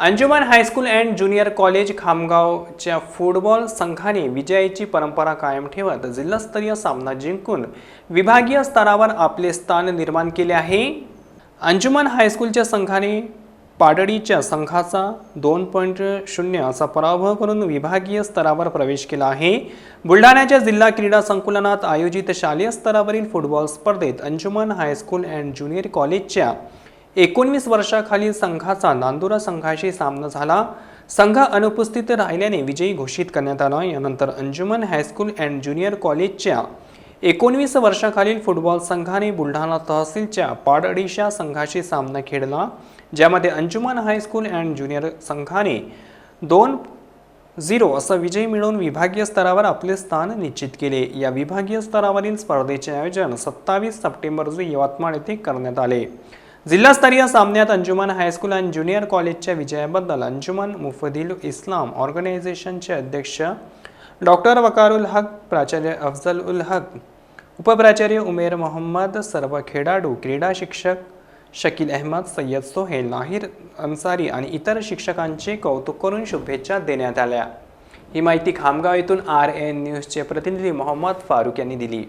Anjuman high school and junior college खामगावच्या football संघाने विजयाची परंपरा कायम ठेवत जिल्हास्तरीय सामना जिंकून विभागीय स्तरावर आपले स्थान निर्माण केले आहे. अंजुमन हायस्कूलच्या संघाने पाडडीच्या संघाचा दोन पॉईंट शून्य असा पराभव करून विभागीय स्तरावर प्रवेश केला आहे. बुलढाण्याच्या जिल्हा क्रीडा संकुलनात आयोजित शालेय स्तरावरील फुटबॉल स्पर्धेत अंजुमन हायस्कूल अँड ज्युनियर कॉलेजच्या एकोणवीस वर्षाखालील संघाचा नांदुरा संघाशी सामना झाला. संघ अनुपस्थित राहिल्याने विजयी घोषित करण्यात आला. यानंतर अंजुमन हायस्कूल अँड ज्युनियर कॉलेजच्या एकोणवीस वर्षाखालील फुटबॉल संघाने बुलढाणा तहसीलच्या पाडडीशा संघाशी सामना खेळला ज्यामध्ये अंजुमन हायस्कूल अँड ज्युनियर संघाने दोन झिरो असा विजय मिळवून विभागीय स्तरावर आपले स्थान निश्चित केले. या विभागीय स्तरावरील स्पर्धेचे आयोजन सत्तावीस सप्टेंबर रोजी यवतमाळ येथे करण्यात आले. जिल्हास्तरीय सामन्यात अंजुमन हायस्कूल अँड ज्युनियर कॉलेजच्या विजयाबद्दल अंजुमन मुफदिल इस्लाम ऑर्गनायझेशनचे अध्यक्ष डॉक्टर वकारुल हक प्राचार्य अफजल उल हक उपप्राचार्य उमेर मोहम्मद सर्व खेळाडू क्रीडा शिक्षक शकील अहमद सय्यद सोहेल नाहीर अन्सारी आणि इतर शिक्षकांचे कौतुक करून शुभेच्छा देण्यात आल्या. ही माहिती खामगाव येथून आर एन न्यूजचे प्रतिनिधी मोहम्मद फारूक यांनी दिली.